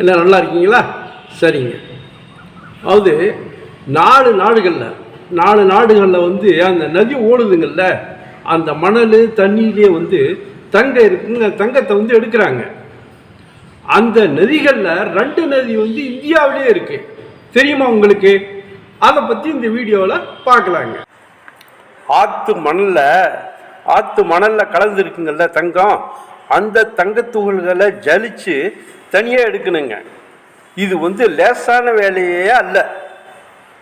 எல்லாம் நல்லா இருக்கீங்களா? சரிங்க. அதாவது நாலு நாடுகளில் நாலு நாடுகளில் வந்து அந்த நதி ஓடுதுங்கள்ல அந்த மணல் தண்ணியிலே வந்து தங்க இருக்குங்க தங்கத்தை வந்து எடுக்கிறாங்க. அந்த நதிகளில் ரெண்டு நதி வந்து இந்தியாவிலே இருக்கு. தெரியுமா உங்களுக்கு? அதை பற்றி இந்த வீடியோவில் பார்க்கலாங்க ஆற்று மணலில் ஆற்று மணலில் கலந்துருக்குங்கள்ல தங்கம். அந்த தங்கத்துகள்களை ஜலித்து தனியாக எடுக்கணுங்க. இது வந்து லேசான வேலையே அல்ல.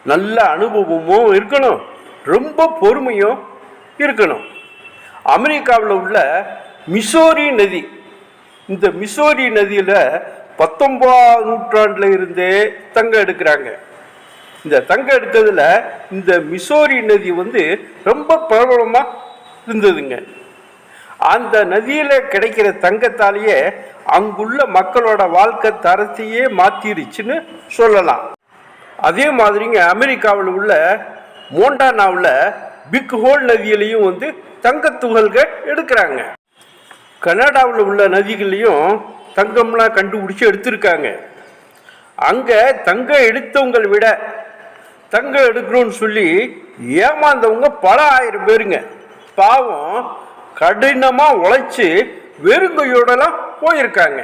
நல்ல அனுபவமும் இருக்கணும். ரொம்ப பொறுமையும் இருக்கணும். அமெரிக்காவில் உள்ள மிசோரி நதி. இந்த மிசோரி நதியில் பத்தொன்பதாம் நூற்றாண்டில் இருந்தே தங்கம் எடுக்கிறாங்க. இந்த தங்கம் எடுத்ததில் இந்த மிசோரி நதி வந்து ரொம்ப பிரபலமாக இருந்ததுங்க. அந்த நதியில் கிடைக்கிற தங்கத்தாலேயே அங்குள்ள மக்களோட வாழ்க்கை தரத்தையே மாற்றிருச்சுன்னு சொல்லலாம். அதே மாதிரிங்க அமெரிக்காவில் உள்ள மோண்டானாவில் பிக் ஹோல் நதியிலையும் வந்து தங்கத்துகள்கள் எடுக்கிறாங்க. கனடாவில் உள்ள நதிகள்லையும் தங்கம்லாம் கண்டுபிடிச்சி எடுத்திருக்காங்க. அங்கே தங்கம் எடுத்தவங்களை விட தங்கம் எடுக்கணும்னு சொல்லி ஏமாந்தவங்க பல ஆயிரம் பேருங்க. பாவம் கடினமாக உழைச்சி வெறுங்கையோடலாம் போயிருக்காங்க.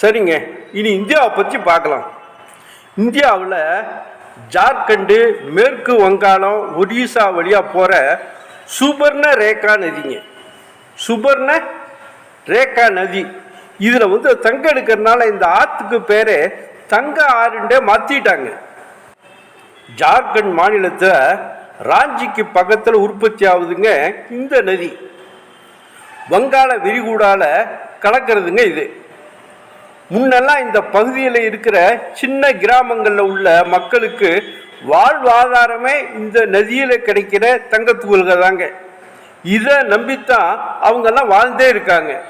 சரிங்க இனி இந்தியாவை பற்றி பார்க்கலாம். இந்தியாவில் ஜார்க்கண்டு மேற்கு வங்காளம் ஒடிசா வழியாக போகிற சுபர்ண ரேகா நதிங்க. சுபர்ண ரேகா நதி. இதில் வந்து தங்கம் எடுக்கிறதுனால இந்த ஆற்றுக்கு பேரே தங்க ஆறுண்டே மாற்றிட்டாங்க ஜார்க்கண்ட் மாநிலத்தில் ராஞ்சிக்கு பக்கத்தில் உற்பத்தி ஆகுதுங்க இந்த நதி. வங்காள விரிகுடால கலக்கிறதுங்க இது. முன்னெல்லாம் இந்த பகுதியில் இருக்கிற சின்ன கிராமங்களில் உள்ள மக்களுக்கு வாழ்வாதாரமே இந்த நதியில் கிடைக்கிற தங்கத்துகள்கள் தாங்க. இதை நம்பித்தான் அவங்கெல்லாம் வாழ்ந்தே இருக்காங்க.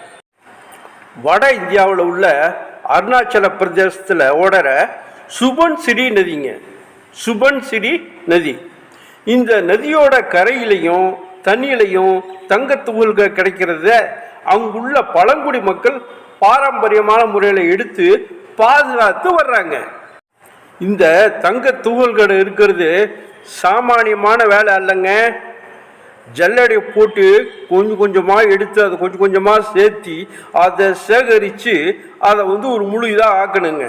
வட இந்தியாவில் உள்ள அருணாச்சல பிரதேசத்தில் ஓடுற சுபன் சிறி நதிங்க. சுபன் சிடி நதி. இந்த நதியோட கரையிலையும் தண்ணியிலையும் தங்கத்துகள்கள் கிடைக்கிறத அங்குள்ள பழங்குடி மக்கள் பாரம்பரியமான முறையில் எடுத்து பாதுகாத்து வர்றாங்க. இந்த தங்க துகள்கள் இருக்கிறது சாமானியமான வேலை அல்லங்க. ஜல்லடை போட்டு கொஞ்சம் கொஞ்சமாக எடுத்து அதை கொஞ்சம் கொஞ்சமாக சேர்த்தி அதை சேகரித்து அதை வந்து ஒரு முழு இதாக ஆக்கணுங்க.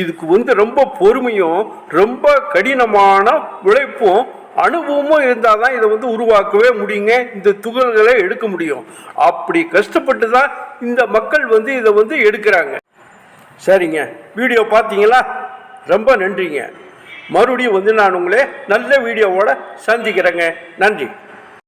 இதுக்கு வந்து ரொம்ப பொறுமையும் ரொம்ப கடினமான உழைப்பும் அனுபவமும் இருந்தால் தான் இதை வந்து உருவாக்கவே முடியுங்க. இந்த துகள்களை எடுக்க முடியும். அப்படி கஷ்டப்பட்டு தான் இந்த மக்கள் வந்து இதை வந்து எடுக்கிறாங்க. சரிங்க. வீடியோ பார்த்தீங்களா? ரொம்ப நன்றிங்க. மறுபடியும் வந்து நான் உங்களே நல்ல வீடியோவோட சந்திக்கிறேங்க. நன்றி.